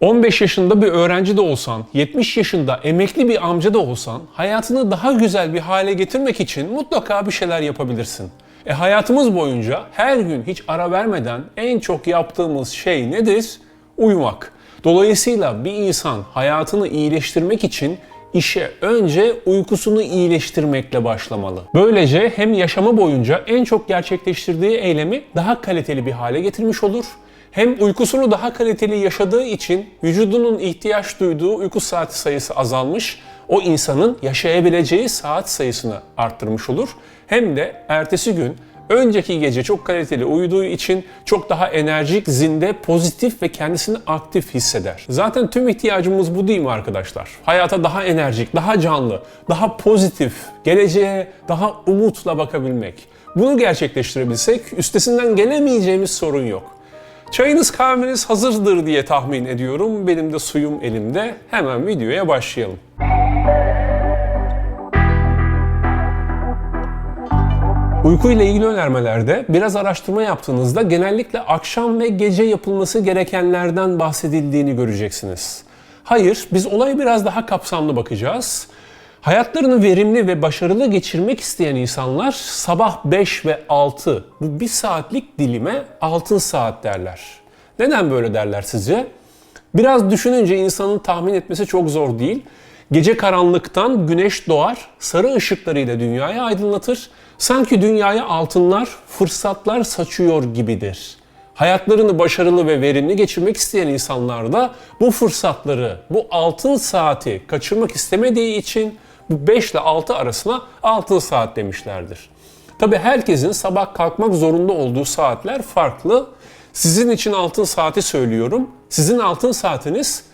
15 yaşında bir öğrenci de olsan, 70 yaşında emekli bir amca da olsan hayatını daha güzel bir hale getirmek için mutlaka bir şeyler yapabilirsin. E hayatımız boyunca her gün hiç ara vermeden en çok yaptığımız şey nedir? Uyumak. Dolayısıyla bir insan hayatını iyileştirmek için işe önce uykusunu iyileştirmekle başlamalı. Böylece hem yaşamı boyunca en çok gerçekleştirdiği eylemi daha kaliteli bir hale getirmiş olur. Hem uykusunu daha kaliteli yaşadığı için vücudunun ihtiyaç duyduğu uyku saati sayısı azalmış, o insanın yaşayabileceği saat sayısını arttırmış olur. Hem de ertesi gün önceki gece çok kaliteli uyuduğu için çok daha enerjik, zinde, pozitif ve kendisini aktif hisseder. Zaten tüm ihtiyacımız bu değil mi arkadaşlar? Hayata daha enerjik, daha canlı, daha pozitif, geleceğe daha umutla bakabilmek. Bunu gerçekleştirebilsek üstesinden gelemeyeceğimiz sorun yok. Çayınız kahveniz hazırdır diye tahmin ediyorum. Benim de suyum elimde. Hemen videoya başlayalım. Uyku ile ilgili önermelerde biraz araştırma yaptığınızda genellikle akşam ve gece yapılması gerekenlerden bahsedildiğini göreceksiniz. Hayır, biz olaya biraz daha kapsamlı bakacağız. Hayatlarını verimli ve başarılı geçirmek isteyen insanlar sabah 5 ve 6 bu bir saatlik dilime altın saat derler. Neden böyle derler sizce? Biraz düşününce insanın tahmin etmesi çok zor değil. Gece karanlıktan güneş doğar, sarı ışıklarıyla dünyayı aydınlatır. Sanki dünyaya altınlar, fırsatlar saçıyor gibidir. Hayatlarını başarılı ve verimli geçirmek isteyen insanlar da bu fırsatları, bu altın saati kaçırmak istemediği için 5 ile 6 arasına altın saat demişlerdir. Tabi herkesin sabah kalkmak zorunda olduğu saatler farklı. Sizin için altın saati söylüyorum. Sizin altın saatiniz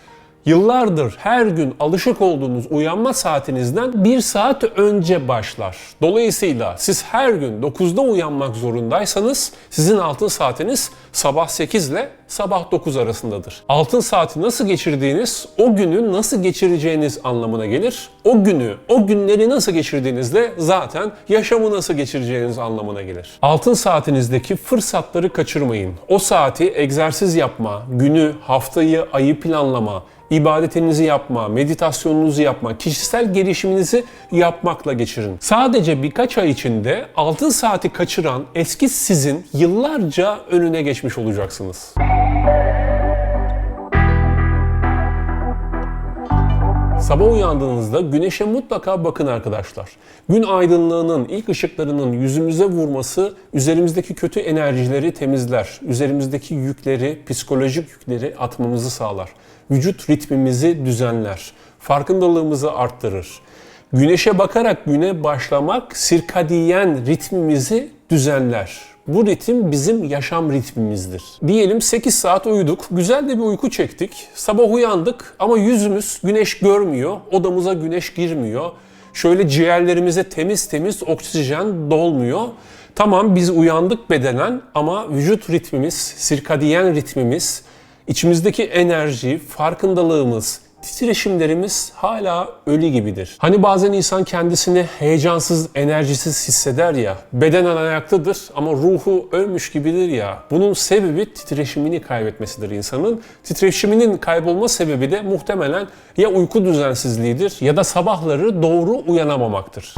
yıllardır her gün alışık olduğunuz uyanma saatinizden bir saat önce başlar. Dolayısıyla siz her gün 9'da uyanmak zorundaysanız sizin altın saatiniz sabah 8 ile sabah 9 arasındadır. Altın saati nasıl geçirdiğiniz o günü nasıl geçireceğiniz anlamına gelir. O günü, o günleri nasıl geçirdiğinizde zaten yaşamı nasıl geçireceğiniz anlamına gelir. Altın saatinizdeki fırsatları kaçırmayın. O saati egzersiz yapma, günü, haftayı, ayı planlama, ibadetinizi yapma, meditasyonunuzu yapma, kişisel gelişiminizi yapmakla geçirin. Sadece birkaç ay içinde altın saati kaçıran eski sizin yıllarca önüne geçmiş olacaksınız. Sabah uyandığınızda güneşe mutlaka bakın arkadaşlar. Gün aydınlığının, ilk ışıklarının yüzümüze vurması üzerimizdeki kötü enerjileri temizler. Üzerimizdeki yükleri, psikolojik yükleri atmamızı sağlar. Vücut ritmimizi düzenler. Farkındalığımızı arttırır. Güneşe bakarak güne başlamak sirkadiyen ritmimizi düzenler. Bu ritim bizim yaşam ritmimizdir. Diyelim 8 saat uyuduk, güzel de bir uyku çektik. Sabah uyandık ama yüzümüz güneş görmüyor, odamıza güneş girmiyor. Şöyle ciğerlerimize temiz temiz oksijen dolmuyor. Tamam biz uyandık bedenen ama vücut ritmimiz, sirkadiyen ritmimiz, içimizdeki enerji, farkındalığımız, titreşimlerimiz hala ölü gibidir. Hani bazen insan kendisini heyecansız, enerjisiz hisseder ya, bedenen ayaktadır ama ruhu ölmüş gibidir ya. Bunun sebebi titreşimini kaybetmesidir insanın. Titreşiminin kaybolma sebebi de muhtemelen ya uyku düzensizliğidir ya da sabahları doğru uyanamamaktır.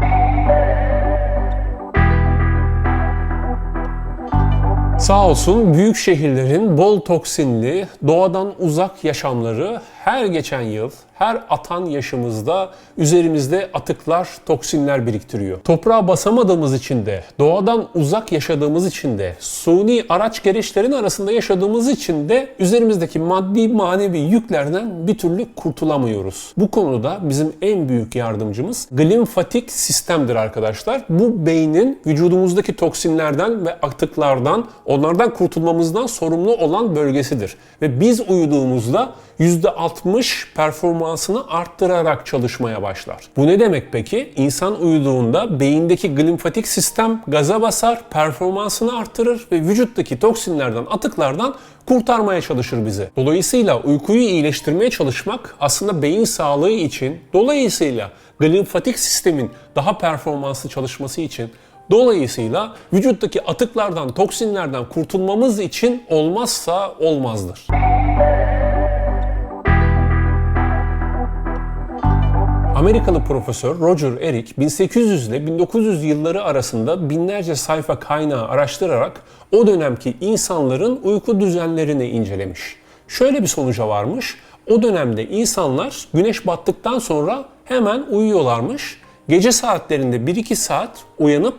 Sağ olsun büyük şehirlerin bol toksinli, doğadan uzak yaşamları her geçen yıl, her atan yaşımızda üzerimizde atıklar, toksinler biriktiriyor. Toprağa basamadığımız için de, doğadan uzak yaşadığımız için de, suni araç gereçlerin arasında yaşadığımız için de üzerimizdeki maddi manevi yüklerden bir türlü kurtulamıyoruz. Bu konuda bizim en büyük yardımcımız glimfatik sistemdir arkadaşlar. Bu beynin vücudumuzdaki toksinlerden ve atıklardan, onlardan kurtulmamızdan sorumlu olan bölgesidir. Ve biz uyuduğumuzda %60 performansını arttırarak çalışmaya başlar. Bu ne demek peki? İnsan uyuduğunda beyindeki glimfatik sistem gaza basar, performansını arttırır ve vücuttaki toksinlerden, atıklardan kurtarmaya çalışır bizi. Dolayısıyla uykuyu iyileştirmeye çalışmak aslında beyin sağlığı için, dolayısıyla glimfatik sistemin daha performanslı çalışması için Dolayısıyla vücuttaki atıklardan, toksinlerden kurtulmamız için olmazsa olmazdır. Amerikalı profesör Roger Eric 1800 ile 1900 yılları arasında binlerce sayfa kaynağı araştırarak o dönemki insanların uyku düzenlerini incelemiş. Şöyle bir sonuca varmış. O dönemde insanlar güneş battıktan sonra hemen uyuyorlarmış. Gece saatlerinde 1-2 saat uyanıp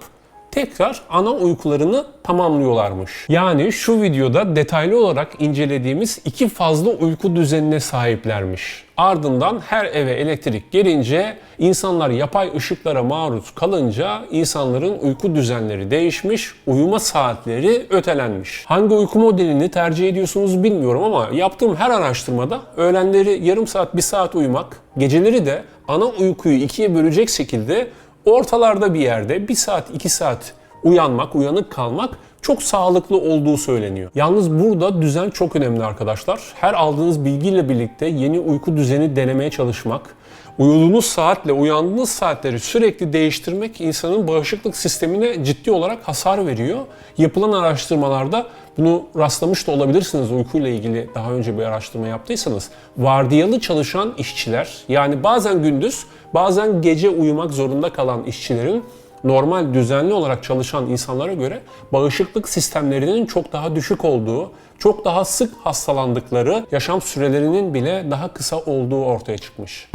tekrar ana uykularını tamamlıyorlarmış. Yani şu videoda detaylı olarak incelediğimiz iki fazla uyku düzenine sahiplermiş. Ardından her eve elektrik gelince insanlar yapay ışıklara maruz kalınca insanların uyku düzenleri değişmiş, uyuma saatleri ötelenmiş. Hangi uyku modelini tercih ediyorsunuz bilmiyorum ama yaptığım her araştırmada öğlenleri yarım saat, bir saat uyumak, geceleri de ana uykuyu ikiye bölecek şekilde ortalarda bir yerde 1 saat 2 saat uyanmak, uyanık kalmak çok sağlıklı olduğu söyleniyor. Yalnız burada düzen çok önemli arkadaşlar. Her aldığınız bilgiyle birlikte yeni uyku düzeni denemeye çalışmak, uyuduğunuz saatle uyandığınız saatleri sürekli değiştirmek insanın bağışıklık sistemine ciddi olarak hasar veriyor. Yapılan araştırmalarda bunu rastlamış da olabilirsiniz uykuyla ilgili daha önce bir araştırma yaptıysanız. Vardiyalı çalışan işçiler yani bazen gündüz bazen gece uyumak zorunda kalan işçilerin normal düzenli olarak çalışan insanlara göre bağışıklık sistemlerinin çok daha düşük olduğu, çok daha sık hastalandıkları, yaşam sürelerinin bile daha kısa olduğu ortaya çıkmış.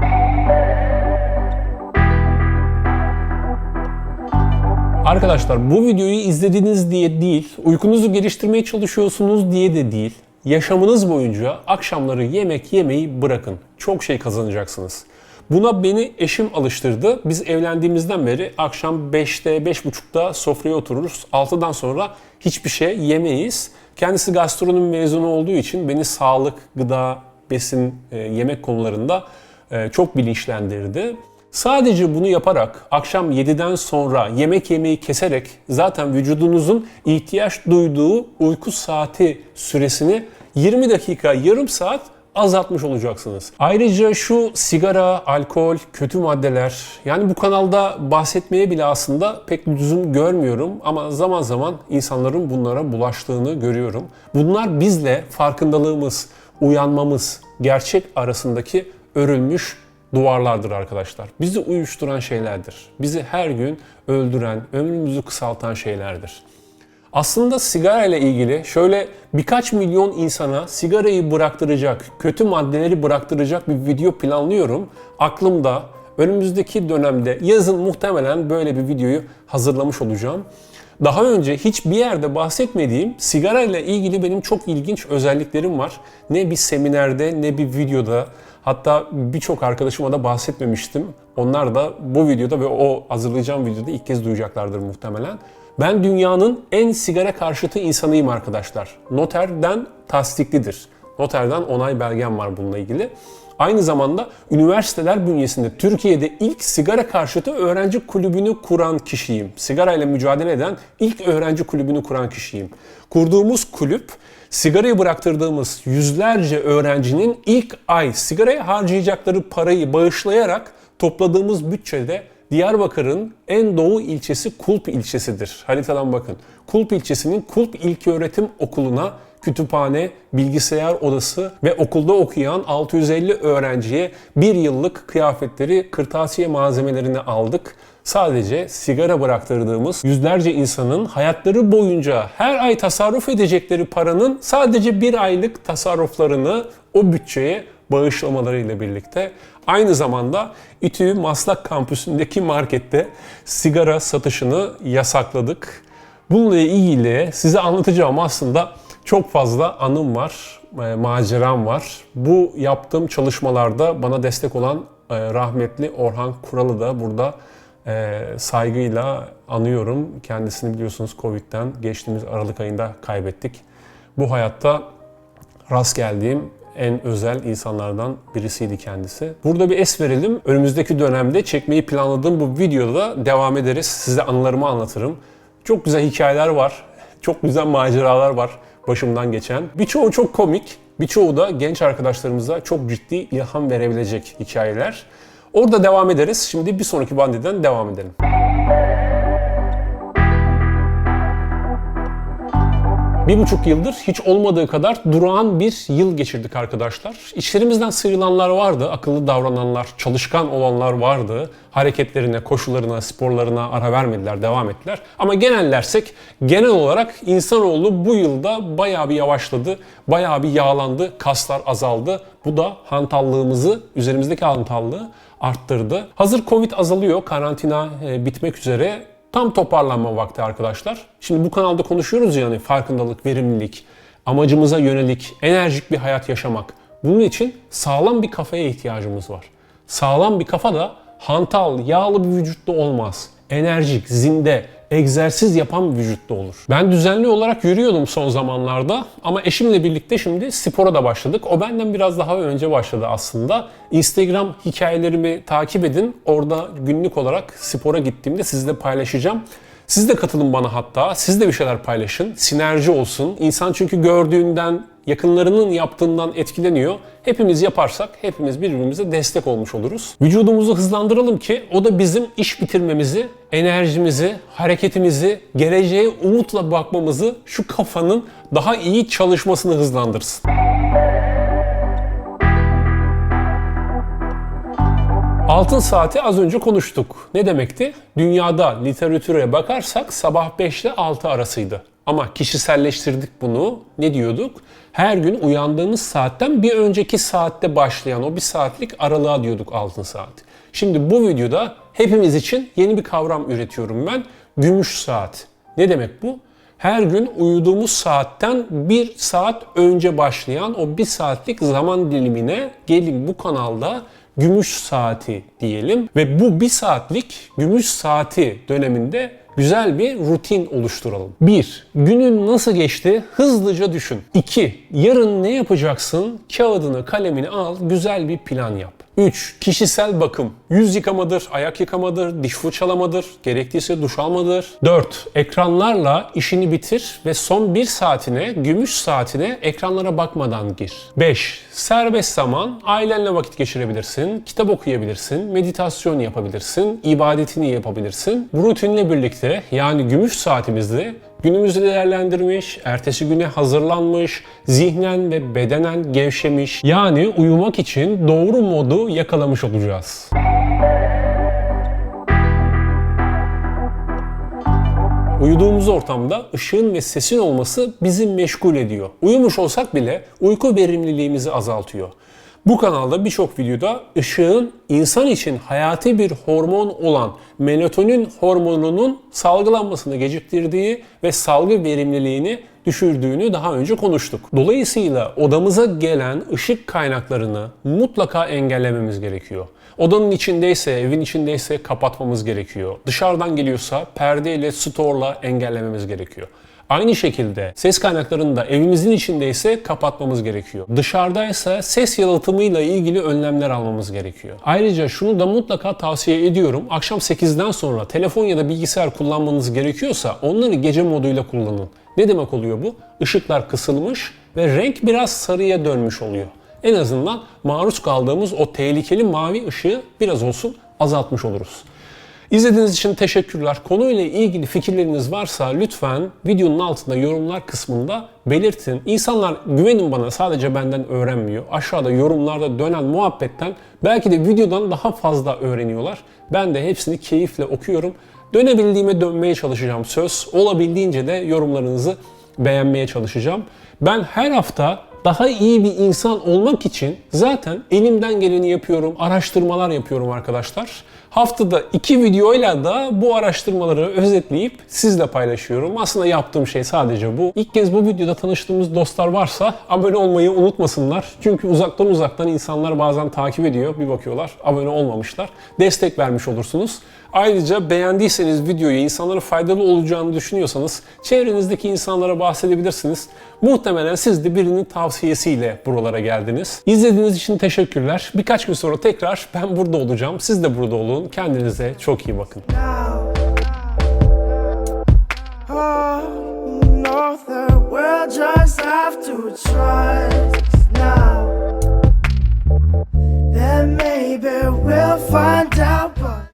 Arkadaşlar bu videoyu izlediğiniz diye değil, uykunuzu geliştirmeye çalışıyorsunuz diye de değil. Yaşamınız boyunca akşamları yemek yemeyi bırakın. Çok şey kazanacaksınız. Buna beni eşim alıştırdı. Biz evlendiğimizden beri akşam 5'te, 5.30'da sofraya otururuz. 6'dan sonra hiçbir şey yemeyiz. Kendisi gastronomi mezunu olduğu için beni sağlık, gıda, besin, e, yemek konularında e, çok bilinçlendirdi. Sadece bunu yaparak akşam 7'den sonra yemek yemeyi keserek zaten vücudunuzun ihtiyaç duyduğu uyku saati süresini 20 dakika, yarım saat azaltmış olacaksınız. Ayrıca şu sigara, alkol, kötü maddeler yani bu kanalda bahsetmeye bile aslında pek lüzum görmüyorum ama zaman zaman insanların bunlara bulaştığını görüyorum. Bunlar bizle farkındalığımız, uyanmamız, gerçek arasındaki örülmüş duvarlardır arkadaşlar. Bizi uyuşturan şeylerdir. Bizi her gün öldüren, ömrümüzü kısaltan şeylerdir. Aslında sigara ile ilgili şöyle birkaç milyon insana sigarayı bıraktıracak, kötü maddeleri bıraktıracak bir video planlıyorum. Aklımda önümüzdeki dönemde yazın muhtemelen böyle bir videoyu hazırlamış olacağım. Daha önce hiçbir yerde bahsetmediğim sigara ile ilgili benim çok ilginç özelliklerim var. Ne bir seminerde ne bir videoda hatta birçok arkadaşıma da bahsetmemiştim. Onlar da bu videoda ve o hazırlayacağım videoda ilk kez duyacaklardır muhtemelen. Ben dünyanın en sigara karşıtı insanıyım arkadaşlar. Noterden tasdiklidir. Noterden onay belgem var bununla ilgili. Aynı zamanda üniversiteler bünyesinde Türkiye'de ilk sigara karşıtı öğrenci kulübünü kuran kişiyim. Sigara ile mücadele eden ilk öğrenci kulübünü kuran kişiyim. Kurduğumuz kulüp sigarayı bıraktırdığımız yüzlerce öğrencinin ilk ay sigaraya harcayacakları parayı bağışlayarak topladığımız bütçede Diyarbakır'ın en doğu ilçesi Kulp ilçesidir. Haritadan bakın. Kulp ilçesinin Kulp İlköğretim Okulu'na kütüphane, bilgisayar odası ve okulda okuyan 650 öğrenciye bir yıllık kıyafetleri, kırtasiye malzemelerini aldık. Sadece sigara bıraktırdığımız yüzlerce insanın hayatları boyunca her ay tasarruf edecekleri paranın sadece bir aylık tasarruflarını o bütçeye bağışlamalarıyla birlikte aynı zamanda İTÜ Maslak kampüsündeki markette sigara satışını yasakladık. Bununla ilgili size anlatacağım aslında çok fazla anım var, e, maceram var. Bu yaptığım çalışmalarda bana destek olan e, rahmetli Orhan Kural'ı da burada e, saygıyla anıyorum. Kendisini biliyorsunuz Covid'den geçtiğimiz Aralık ayında kaybettik. Bu hayatta rast geldiğim en özel insanlardan birisiydi kendisi. Burada bir es verelim. Önümüzdeki dönemde çekmeyi planladığım bu videoda devam ederiz. Size anılarımı anlatırım. Çok güzel hikayeler var. Çok güzel maceralar var başımdan geçen. Birçoğu çok komik, birçoğu da genç arkadaşlarımıza çok ciddi ilham verebilecek hikayeler. Orada devam ederiz. Şimdi bir sonraki bandiden devam edelim. Bir buçuk yıldır hiç olmadığı kadar durağan bir yıl geçirdik arkadaşlar. İşlerimizden sıyrılanlar vardı, akıllı davrananlar, çalışkan olanlar vardı. Hareketlerine, koşularına, sporlarına ara vermediler, devam ettiler. Ama genellersek genel olarak insanoğlu bu yılda bayağı bir yavaşladı, bayağı bir yağlandı, kaslar azaldı. Bu da hantallığımızı, üzerimizdeki hantallığı arttırdı. Hazır Covid azalıyor, karantina e, bitmek üzere. Tam toparlanma vakti arkadaşlar. Şimdi bu kanalda konuşuyoruz yani farkındalık, verimlilik, amacımıza yönelik, enerjik bir hayat yaşamak. Bunun için sağlam bir kafaya ihtiyacımız var. Sağlam bir kafa da hantal, yağlı bir vücutta olmaz. Enerjik, zinde, egzersiz yapan vücutta olur. Ben düzenli olarak yürüyordum son zamanlarda ama eşimle birlikte şimdi spora da başladık. O benden biraz daha önce başladı aslında. Instagram hikayelerimi takip edin. Orada günlük olarak spora gittiğimde sizle paylaşacağım. Siz de katılın bana hatta. Siz de bir şeyler paylaşın. Sinerji olsun. İnsan çünkü gördüğünden, yakınlarının yaptığından etkileniyor. Hepimiz yaparsak hepimiz birbirimize destek olmuş oluruz. Vücudumuzu hızlandıralım ki o da bizim iş bitirmemizi, enerjimizi, hareketimizi, geleceğe umutla bakmamızı, şu kafanın daha iyi çalışmasını hızlandırsın. Altın saati az önce konuştuk. Ne demekti? Dünyada literatüre bakarsak sabah 5 ile 6 arasıydı. Ama kişiselleştirdik bunu. Ne diyorduk? Her gün uyandığımız saatten bir önceki saatte başlayan o bir saatlik aralığa diyorduk altın saat. Şimdi bu videoda hepimiz için yeni bir kavram üretiyorum ben. Gümüş saat. Ne demek bu? Her gün uyuduğumuz saatten bir saat önce başlayan o bir saatlik zaman dilimine gelin bu kanalda gümüş saati diyelim ve bu bir saatlik gümüş saati döneminde güzel bir rutin oluşturalım. 1. Günün nasıl geçti? Hızlıca düşün. 2. Yarın ne yapacaksın? Kağıdını, kalemini al, güzel bir plan yap. 3. Kişisel bakım. Yüz yıkamadır, ayak yıkamadır, diş fırçalamadır, gerektiyse duş almadır. 4. Ekranlarla işini bitir ve son bir saatine, gümüş saatine ekranlara bakmadan gir. 5. Serbest zaman, ailenle vakit geçirebilirsin, kitap okuyabilirsin, meditasyon yapabilirsin, ibadetini yapabilirsin. Bu rutinle birlikte yani gümüş saatimizde günümüzü değerlendirmiş, ertesi güne hazırlanmış, zihnen ve bedenen gevşemiş. Yani uyumak için doğru modu yakalamış olacağız. Uyuduğumuz ortamda ışığın ve sesin olması bizi meşgul ediyor. Uyumuş olsak bile uyku verimliliğimizi azaltıyor. Bu kanalda birçok videoda ışığın insan için hayati bir hormon olan melatonin hormonunun salgılanmasını geciktirdiği ve salgı verimliliğini düşürdüğünü daha önce konuştuk. Dolayısıyla odamıza gelen ışık kaynaklarını mutlaka engellememiz gerekiyor. Odanın içindeyse, evin içindeyse kapatmamız gerekiyor. Dışarıdan geliyorsa perdeyle, storla engellememiz gerekiyor. Aynı şekilde ses kaynaklarını da evimizin içindeyse kapatmamız gerekiyor. Dışarıdaysa ses yalıtımıyla ilgili önlemler almamız gerekiyor. Ayrıca şunu da mutlaka tavsiye ediyorum. Akşam 8'den sonra telefon ya da bilgisayar kullanmanız gerekiyorsa onları gece moduyla kullanın. Ne demek oluyor bu? Işıklar kısılmış ve renk biraz sarıya dönmüş oluyor. En azından maruz kaldığımız o tehlikeli mavi ışığı biraz olsun azaltmış oluruz. İzlediğiniz için teşekkürler. Konuyla ilgili fikirleriniz varsa lütfen videonun altında yorumlar kısmında belirtin. İnsanlar güvenin bana sadece benden öğrenmiyor. Aşağıda yorumlarda dönen muhabbetten belki de videodan daha fazla öğreniyorlar. Ben de hepsini keyifle okuyorum. Dönebildiğime dönmeye çalışacağım söz. Olabildiğince de yorumlarınızı beğenmeye çalışacağım. Ben her hafta daha iyi bir insan olmak için zaten elimden geleni yapıyorum, araştırmalar yapıyorum arkadaşlar. Haftada iki videoyla da bu araştırmaları özetleyip sizle paylaşıyorum. Aslında yaptığım şey sadece bu. İlk kez bu videoda tanıştığımız dostlar varsa abone olmayı unutmasınlar. Çünkü uzaktan uzaktan insanlar bazen takip ediyor. Bir bakıyorlar abone olmamışlar. Destek vermiş olursunuz. Ayrıca beğendiyseniz videoyu insanlara faydalı olacağını düşünüyorsanız çevrenizdeki insanlara bahsedebilirsiniz. Muhtemelen siz de birinin tavsiyesiyle buralara geldiniz. İzlediğiniz için teşekkürler. Birkaç gün sonra tekrar ben burada olacağım. Siz de burada olun. Kendinize çok iyi bakın.